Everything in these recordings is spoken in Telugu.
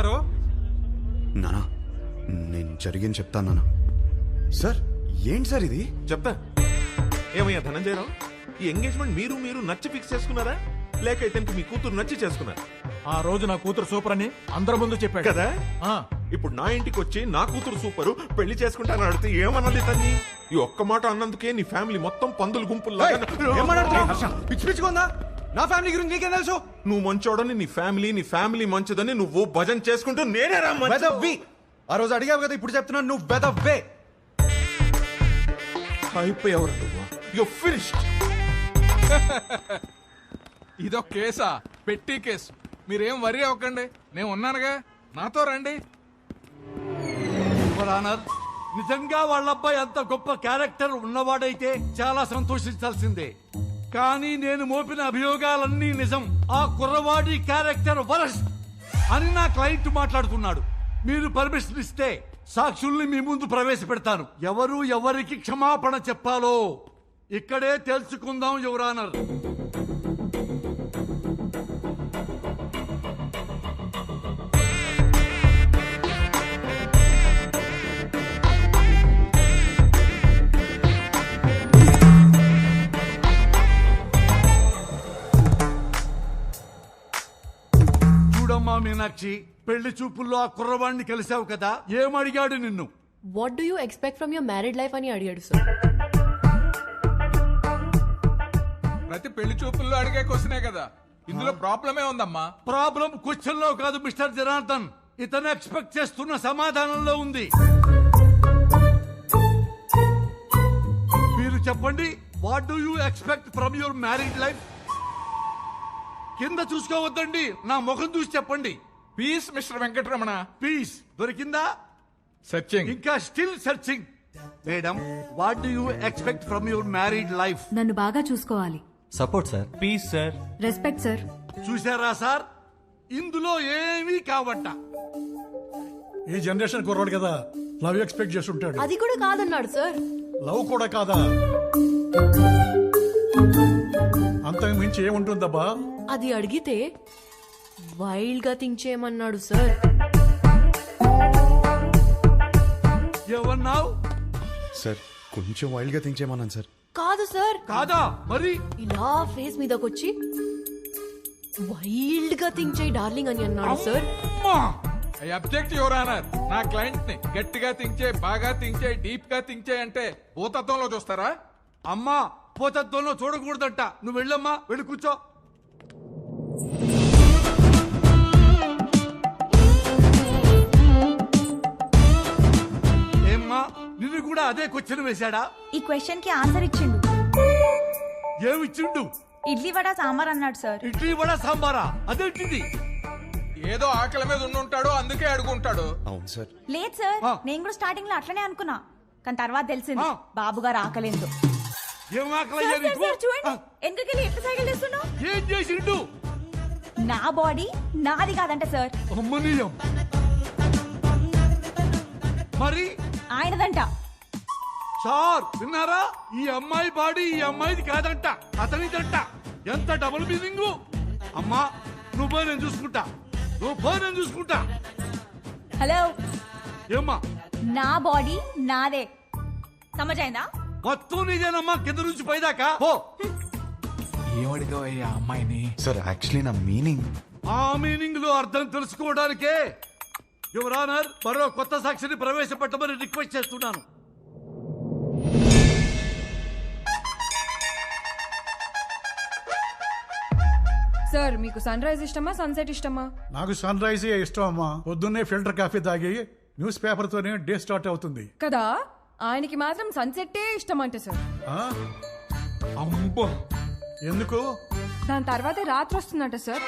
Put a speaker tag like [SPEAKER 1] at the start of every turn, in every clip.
[SPEAKER 1] చెప్తున్నారు?
[SPEAKER 2] నానా నేను జరిగింది చెప్తాను నానా. సార్ ఏంటి సార్ ఇది?
[SPEAKER 3] చెప్తా. ఏమయ్యా ధనంజయరావు ఈ ఎంగేజ్మెంట్ మీరు మీరు నచ్చి ఫిక్స్ చేసుకున్నారా? లేక ఇతనికి మీ కూతురు నచ్చి చేసుకున్నారా?
[SPEAKER 1] ఆ రోజు నా కూతురు సూపర్ అని అందరి ముందు చెప్పాడు.
[SPEAKER 3] కదా?
[SPEAKER 1] ఆ,
[SPEAKER 3] ఇప్పుడు నా ఇంటికి వచ్చి నా కూతురు సూపరు పెళ్ళి చేసుకుంటానని అడిగితే ఏమనాలి తన్ని? ఈ ఒక్క మాట అన్నందుకే నీ ఫ్యామిలీ మొత్తం పందులు గుంపుల్లో?
[SPEAKER 2] పిచ్చి పిచ్చిగా ఉందా? నా ఫ్యామిలీ గురించి నీకేం తెలుసు?
[SPEAKER 3] నువ్వు మంచోడని నీ ఫ్యామిలీ నీ ఫ్యామిలీ మంచిదని నువ్వు భజన చేసుకుంటూ నేనే రా
[SPEAKER 2] వెదవ్వి! ఆ రోజు అడిగావు కదా ఇప్పుడు చెప్తున్నాను నువ్వు వెదవ్వే!
[SPEAKER 3] అయిపోయావు నువ్వు. యు ఫినిష్డ్
[SPEAKER 4] ఇదొక కేసా పెట్టి కేసు. మీరేం వరి అవ్వకండి. నేను ఉన్నానుగా. నాతో రండి.
[SPEAKER 5] యువర్ ఆనర్ నిజంగా వాళ్ళ అబ్బాయి అంత గొప్ప క్యారెక్టర్ ఉన్నవాడైతే చాలా సంతోషించాల్సిందే. కానీ నేను మోపిన అభియోగాలన్నీ నిజం. ఆ కుర్రవాడి క్యారెక్టర్ వరస్ట్ అని నా క్లయింట్ మాట్లాడుతున్నాడు. మీరు పర్మిషన్ ఇస్తే సాక్షుల్ని మీ ముందు ప్రవేశపెడతాను. ఎవరు ఎవరికి క్షమాపణ చెప్పాలో ఇక్కడే తెలుసుకుందాం యువరానర్ మీనాక్షి పెళ్ళి చూపుల్లో ఆ కుర్రవాడిని కలిసావు కదా? ఏమడిగాడు నిన్ను?
[SPEAKER 6] What do you expect from your married life అని అడిగాడు సార్
[SPEAKER 4] ప్రతి పెళ్ళి చూపుల్లో అడిగే క్వశ్చనే కదా. ఇందులో ప్రాబ్లమే ఉందమ్మా.
[SPEAKER 5] ప్రాబ్లం క్వశ్చన్లో కాదు మిస్టర్ జనార్దన్. ఇతను ఎక్స్పెక్ట్ చేస్తున్న సమాధానంలో ఉంది. మీరు చెప్పండి what do you expect from your married life కింద చూసుకోవద్దండి నా ముఖం చూసి చెప్పండి.
[SPEAKER 4] పీస్ మిస్టర్ వెంకటరమణ
[SPEAKER 5] పీస్ దొరికిందా?
[SPEAKER 4] సత్యంగ్
[SPEAKER 5] ఇంకా still searching madam what do you expect from your married life
[SPEAKER 7] నన్ను బాగా చూసుకోవాలి.
[SPEAKER 8] Support sir
[SPEAKER 1] please sir
[SPEAKER 7] respect sir
[SPEAKER 5] చూసారా సార్? ఇందులో ఏమీ కావట్ట.
[SPEAKER 9] ఈ జనరేషన్ కుర్రాడు కదా లవ్ ఎక్స్పెక్ట్ చేస్తుంటాడు.
[SPEAKER 6] అది కూడా కాదన్నాడు సార్.
[SPEAKER 9] లవ్ కూడా కాదా? అంతకు మించి ఏముంటుందబ్బా?
[SPEAKER 6] అది అడిగితే వైల్డ్గా థింక్ చేయమన్నాడు సార్.
[SPEAKER 2] సార్ కొంచెం వైల్డ్గా థింక్ చేయమన్నాను సార్.
[SPEAKER 6] కాదు సార్.
[SPEAKER 5] కాదా? మరి?
[SPEAKER 6] ఇలా ఫేస్ మీదకొచ్చి వైల్డ్గా థింక్ చేయి డార్లింగ్ అని అన్నాడు సార్.
[SPEAKER 5] అమ్మా!
[SPEAKER 4] I object your honour. నా క్లయింట్ని గట్టిగా థింక్ చేయి బాగా థింక్ చేయి డీప్గా థింక్ చేయి అంటే భూతత్వంలో చూస్తారా?
[SPEAKER 5] అమ్మా పోతత్వంలో చూడకూడదంట. నువ్వు వెళ్ళమ్మా వెళ్ళి కూర్చో. కూడా అదే క్వశ్చన్ వేశాడా?
[SPEAKER 10] ఈ క్వశ్చన్కి ఆన్సర్ ఇచ్చిండు.
[SPEAKER 5] ఏమిచ్చిండు
[SPEAKER 10] ఇడ్లీ వడ సాంబార్ అన్నాడు సార్.
[SPEAKER 5] ఇడ్లీ వడ సాంబారా? అదేంటిది
[SPEAKER 4] ఏదో ఆకలి మీద ఉండుంటాడు అందుకే అడుగుంటాడు.
[SPEAKER 2] అవును సార్.
[SPEAKER 10] లేదు సార్. నేను కూడా స్టార్టింగ్లో అట్లనే అనుకున్నా. కానీ తర్వాత తెలిసింది. బాబు గారు ఆకలేదు.
[SPEAKER 5] ఏం
[SPEAKER 10] చూడండి. ఎట్లా సైకిల్ చేస్తున్నావు?
[SPEAKER 5] ఏం చేసిండు?
[SPEAKER 10] నా బాడీ నాది కాదంట సార్.
[SPEAKER 5] అమ్మనీయం మరి?
[SPEAKER 10] ఆయనదంట.
[SPEAKER 5] సార్ విన్నారా? ఈ అమ్మాయి బాడీ ఈ అమ్మాయిది కాదంట అతనిదంట. ఎంత డబుల్ మీనింగ్ అమ్మా నువ్వు పోయి నేను చూసుకుంటా. నువ్వు పోయి నేను చూసుకుంటా.
[SPEAKER 10] హలో.
[SPEAKER 5] ఏమ్మా?
[SPEAKER 10] నా బాడీ నాదే. సమజైందా?
[SPEAKER 5] మొత్తం నీదేనమ్మా కింద నుంచి పైదాకా? పో.
[SPEAKER 4] ఏమడిగా అమ్మాయిని?
[SPEAKER 2] సార్ యాక్చువల్లీ నా మీనింగ్
[SPEAKER 5] ఆ మీనింగ్లో అర్థం తెలుసుకోవడానికే. యువర్ ఆనర్ మరో కొత్త సాక్షిని ప్రవేశపెట్టమని రిక్వెస్ట్ చేస్తున్నాను.
[SPEAKER 7] సార్ మీకు సన్ రైజ్ ఇష్టమా సన్సెట్ ఇష్టమా?
[SPEAKER 9] నాకు సన్ రైజ్ ఇష్టం అమ్మా పొద్దున్నే ఫిల్టర్ కాఫీ తాగి న్యూస్ పేపర్ తోనే డే స్టార్ట్ అవుతుంది.
[SPEAKER 7] కదా? ఆయనకి మాత్రం సన్సెట్టే ఇష్టం అంట సార్.
[SPEAKER 9] ఆ?
[SPEAKER 4] అమ్మో!
[SPEAKER 9] ఎందుకు?
[SPEAKER 7] దాని తర్వాతే రాత్రి వస్తుందంట సార్.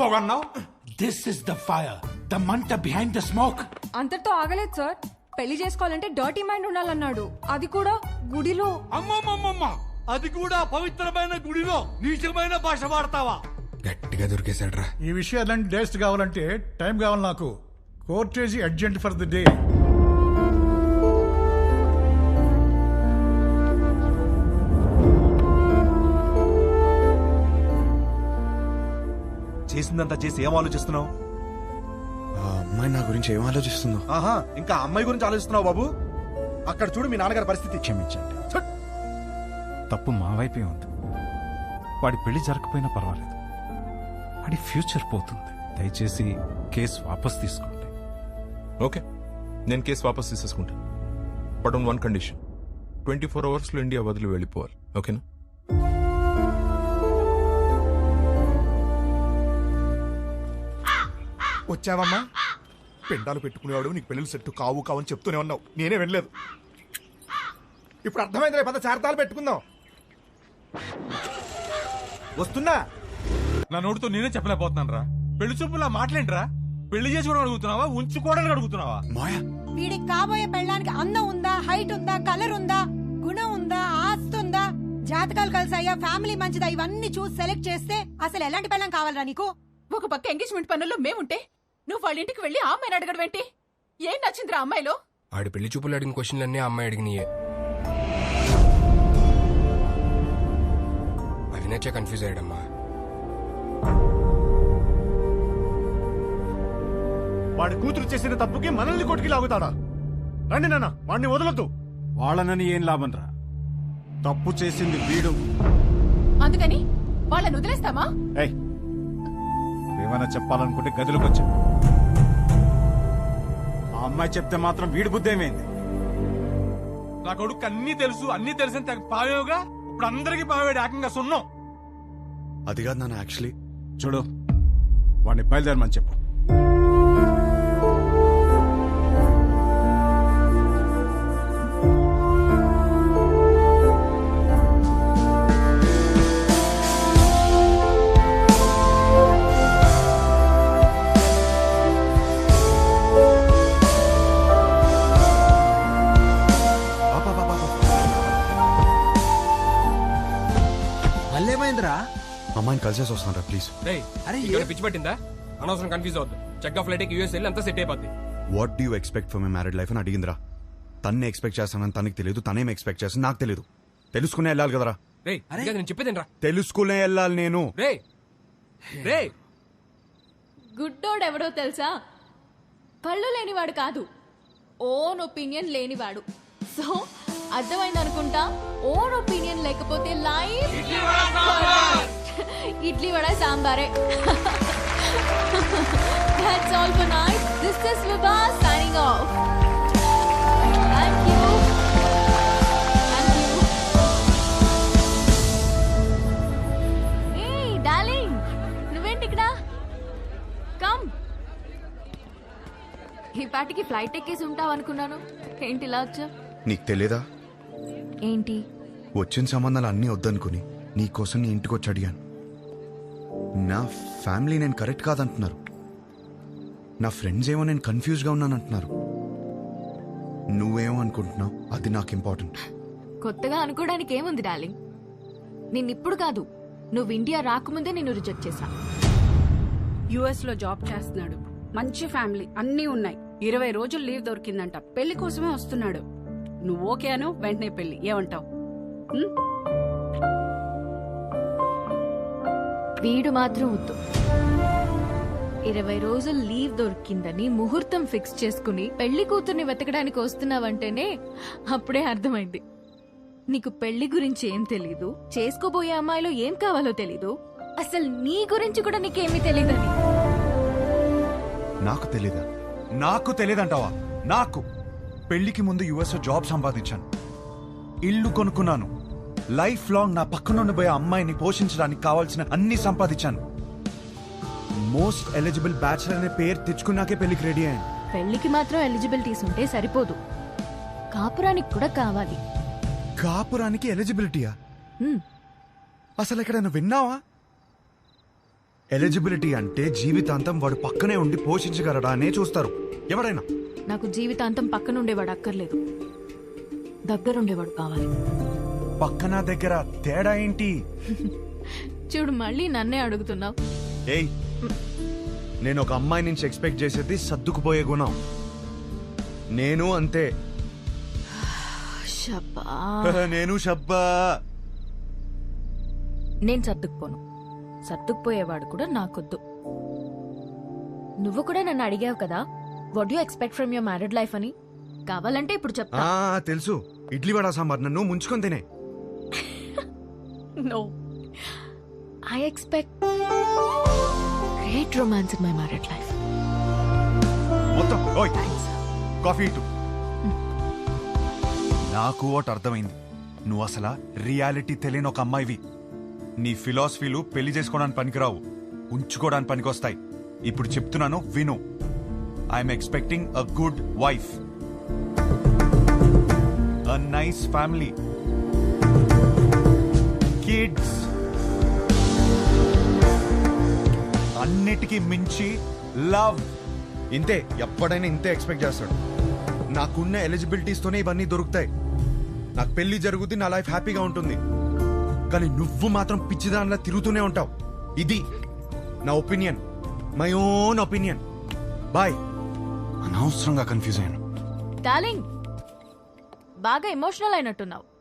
[SPEAKER 5] పొగన్నావు.
[SPEAKER 11] This is the fire, the manta behind the smoke.
[SPEAKER 7] అంతటితో ఆగలేదు సార్. పెళ్ళి చేసుకోవాలంటే డర్టీ మైండ్ ఉండాలన్నాడు. అది కూడా గుడిలో.
[SPEAKER 5] అమ్మమ్మమ్మమ్మ అది కూడా పవిత్రమైన గుడిలో నీచమైన భాష వాడతావా?
[SPEAKER 2] గట్టిగా దొరికేశాడ్రా.
[SPEAKER 9] ఈ విషయాలన్నీ డేస్ట్ కావాలంటే టైం కావాలి నాకు. Court is adjourned for the day.
[SPEAKER 8] చేసిందంతా చేసి ఏం ఆలోచిస్తున్నావు?
[SPEAKER 2] అమ్మాయి నా గురించి ఏం ఆలోచిస్తుందో?
[SPEAKER 8] ఆహా ఇంకా అమ్మాయి గురించి ఆలోచిస్తున్నావు బాబు? అక్కడ చూడు మీ నాన్నగారి పరిస్థితి. క్షమించండి.
[SPEAKER 11] తప్పు మా వైపే ఉంది. వాడి పెళ్ళి జరగకపోయినా పర్వాలేదు. వాడి ఫ్యూచర్ పోతుంది. దయచేసి కేసు వాపస్ తీసుకోండి.
[SPEAKER 3] ఓకే. నేను కేసు వాపస్ తీసేసుకుంటా. But on one condition. Twenty four అవర్స్లో ఇండియా వదిలి వెళ్ళిపోవాలి. ఓకేనా?
[SPEAKER 8] వచ్చావమ్మా? పిండాలు పెట్టుకునేవాడు నీకు పెళ్ళిళ్ళు సెట్టు కావు కావు అని చెప్తూనే ఉన్నావు. నేనే వెళ్ళలేదు ఇప్పుడు అర్థమైంది పద చార్తాలు పెట్టుకుందాం. వస్తున్నా?
[SPEAKER 1] నా నోటితో నేనే చెప్పలేకపోతున్నాను రా పెళ్ళి చూపులా మాట్లాడరా పెళ్ళి చేసుకోవడం అడుగుతున్నావా? ఉంచుకోవడానికి అడుగుతున్నావా?
[SPEAKER 2] మాయా?
[SPEAKER 10] వీడికి కాబోయే పెళ్ళానికి అందం ఉందా? హైట్ ఉందా? కలర్ ఉందా? గుణం ఉందా? ఆస్తి ఉందా? జాతకాలు కలిసాయా? ఫ్యామిలీ మంచిదా? ఇవన్నీ చూసి సెలెక్ట్ చేస్తే అసలు ఎలాంటి పెళ్ళం కావాలరా నీకు?
[SPEAKER 6] ఒక పక్క ఎంగేజ్మెంట్ పనుల్లో మేముంటే నువ్వు వాళ్ళ ఇంటికి వెళ్ళి ఆ అమ్మాయిని అడగడం ఏంటి? ఏం నచ్చిందిరా అమ్మాయిలో?
[SPEAKER 12] ఆడి పెళ్ళి చూపులు అడిగిన క్వశ్చన్లన్నీ ఆ అమ్మాయి అడిగినాయే. అవి నచ్చే కన్ఫ్యూజ్ అయ్యాడమ్మా.
[SPEAKER 8] వాడి కూతురు చేసిన తప్పుకి మనల్ని కొట్టుకి లాగుతాడా? రండి నాన్న వాడిని వదలొద్దు.
[SPEAKER 11] వాళ్ళనని ఏం లాభం రా తప్పు చేసింది వీడు.
[SPEAKER 6] అందుకని వాళ్ళని వదిలేస్తామా?
[SPEAKER 11] ఏయ్ ఏమైనా చెప్పాలనుకుంటే గదిలోకి వచ్చా. ఆ అమ్మాయి చెప్తే మాత్రం వీడి బుద్ధి ఏమైంది?
[SPEAKER 1] నా కొడుకు అన్ని తెలుసు అన్ని తెలిసిన తెగ పావేవుగా? ఇప్పుడు అందరికి పావేడు ఏకంగా సున్నం.
[SPEAKER 2] అది కాదు నాన్న యాక్చువల్లీ
[SPEAKER 11] చూడు వాడిని బయలుదేరమని చెప్పు.
[SPEAKER 2] కలిసేసి వస్తాను ప్లీజ్
[SPEAKER 12] అరే పిచ్చి పట్టిందా? అనవసరం కన్ఫ్యూజ్ అవుద్దు. చెక్ ఆఫ్ ఫ్లైట్ యూఎస్ వెళ్ళి అంతా సెట్ అయిపోద్ది.
[SPEAKER 2] What do expect for my married life అని అడిగిందిరా. తన్నే ఎక్స్పెక్ట్ చేస్తానని తనకి తెలియదు తనేం ఎక్స్పెక్ట్ చేస్తాను నాకు తెలియదు. తెలుసుకునే వెళ్ళాలి కదరా.
[SPEAKER 12] రే అరే. నేను చెప్పేదేనరా
[SPEAKER 2] తెలుసుకునే వెళ్ళాలి నేను.
[SPEAKER 12] రే రే
[SPEAKER 6] గుడ్డోడు ఎవడో తెలుసా? కళ్ళు లేనివాడు కాదు. ఓన్ ఒపీనియన్ లేనివాడు. సో అర్థమైంది అనుకుంటా ఓన్ ఒపీనియన్ లేకపోతే లైఫ్ ఇడ్లీ వడ సాంబారే That's all for night. This is Vibha signing off. Thank you. Thank you. Hey, darling. నువ్వేంటి ఇక్కడ కమ్ ఈ పాటికి ఫ్లైట్ ఎక్కేసి ఉంటావు అనుకున్నాను ఏంటి ఇలా వచ్చా
[SPEAKER 2] నీకు తెలియదా
[SPEAKER 6] ఏంటి
[SPEAKER 2] వచ్చిన సంబంధాలు అన్నీ వద్దనుకుని నీకోసం నీ ఇంటికి వచ్చి అడిగాను. నా ఫ్యామిలీ నేను కరెక్ట్ కాదంటున్నారు. నా ఫ్రెండ్స్ ఏమో నేను కన్ఫ్యూజ్గా ఉన్నానంటున్నారు. నువ్వేమో అనుకుంటున్నావు అది నాకు ఇంపార్టెంట్.
[SPEAKER 6] కొత్తగా అనుకోవడానికి ఏముంది డార్లింగ్? నిన్నిప్పుడు కాదు నువ్వు ఇండియా రాకముందే నిన్ను రిజెక్ట్ చేశా.
[SPEAKER 10] యుఎస్లో జాబ్ చేస్తున్నాడు. మంచి ఫ్యామిలీ అన్నీ ఉన్నాయి. ఇరవై రోజులు లీవ్ దొరికిందంట. పెళ్ళి కోసమే వస్తున్నాడు. నువ్వు ఓకే అను వెంటనే పెళ్ళి. ఏమంటావు?
[SPEAKER 6] వీడు మాత్రం వద్దు. ఇరవై రోజులు లీవ్ దొరికిందని ముహూర్తం ఫిక్స్ చేసుకుని పెళ్ళి కూతుర్ని వెతకడానికి వస్తున్నావంటేనే అప్పుడే అర్థమైంది. నీకు పెళ్ళి గురించి ఏం తెలీదు? చేసుకోబోయే అమ్మాయిలో ఏం కావాలో తెలీదు? అసలు నీ గురించి కూడా నీకేమీ తెలీదని?
[SPEAKER 2] నాకు తెలీదా? నాకు తెలియదంటావా నాకు! పెళ్ళికి ముందు యుఎస్ జాబ్ సంపాదించాను. ఇల్లు కొనుక్కున్నాను. లైఫ్ లాంగ్ నా పక్కన ఉండిపోయే అమ్మాయిని పోషించడానికి కావాల్సిన అన్ని సంపాదించాను. మోస్ట్ ఎలిజిబుల్ బ్యాచులర్ అనే పేరు తెచ్చుకున్నాకే పెళ్ళికి రెడీ అయ్యాను.
[SPEAKER 6] పెళ్ళికి మాత్రం ఎలిజిబిలిటీస్ ఉంటే సరిపోదు. కాపురానికి కూడా కావాలి.
[SPEAKER 2] కాపురానికి ఎలిజిబిలిటీయా. అసలు ఎక్కడైనా విన్నావా? ఎలిజిబిలిటీ అంటే జీవితాంతం వాడు పక్కనే ఉండి పోషించగలడా అనే చూస్తారు. ఎవరైనా?
[SPEAKER 6] నాకు జీవితాంతం పక్కనుండేవాడు అక్కర్లేదు. దగ్గరుండేవాడు కావాలి.
[SPEAKER 2] పక్కన దగ్గర తేడా ఏంటి?
[SPEAKER 6] చూడు మళ్ళీ నన్నే అడుగుతున్నావు.
[SPEAKER 2] ఏయ్ నేను ఒక అమ్మాయి నుంచి ఎక్స్పెక్ట్ చేసేది సర్దుకుపోయే గుణం. నేను అంతే.
[SPEAKER 6] షబ్బా.
[SPEAKER 2] నేను షబ్బా.
[SPEAKER 6] నేను సర్దుకుపోను. సర్దుకుపోయేవాడు కూడా నాకొద్దు. నువ్వు కూడా నన్ను అడిగావు కదా what you expect from your married life అని. కావాలంటే ఇప్పుడు చెప్తా.
[SPEAKER 2] ఆ తెలుసు. ఇడ్లీ వడ సాంబార్ నన్ను ముంచుకొని తినే.
[SPEAKER 6] No I expect great romance in my married life
[SPEAKER 2] మొత్తం ఓయ్ కాఫీ ఇటు. నాకు ఒకటి అర్థమైంది. నువ్వు అసలు రియాలిటీ తెలియని ఒక అమ్మాయివి. నీ ఫిలాసఫీలు పెళ్ళి చేసుకోవడానికి పనికిరావు. ఉంచుకోవడానికి పనికొస్తాయి. ఇప్పుడు చెప్తున్నాను విను. I'm expecting a good wife a nice family kids అన్నిటికీ మించి లవ్. ఇంతే ఎప్పుడైనా ఇంతే ఎక్స్పెక్ట్ చేస్తాడు. నాకున్న ఎలిజిబిలిటీస్తోనే ఇవన్నీ దొరుకుతాయి. నాకు పెళ్ళి జరుగుద్ది నా లైఫ్ హ్యాపీగా ఉంటుంది. కానీ నువ్వు మాత్రం పిచ్చిదానిలా తిరుగుతూనే ఉంటావు. ఇది నా opinion my own opinion boy అనవసరంగా కన్ఫ్యూజ్ అయ్యాను.
[SPEAKER 6] డార్లింగ్ బాగా ఎమోషనల్ అయినట్టున్నావు.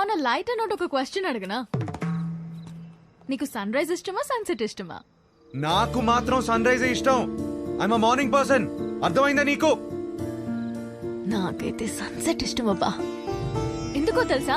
[SPEAKER 6] ఆన్ అ లైట్ నోట్ ఒక క్వశ్చన్ అడగనా? నీకు సన్ రైజ్ ఇష్టమా సన్సెట్ ఇష్టమా?
[SPEAKER 2] నాకు మాత్రం సన్ రైజ్ ఇష్టం. ఐఎమ్ మార్నింగ్ పర్సన్ అర్థమైందా నీకు?
[SPEAKER 6] నాకైతే సన్సెట్ ఇష్టం అబ్బా ఎందుకో తెలుసా?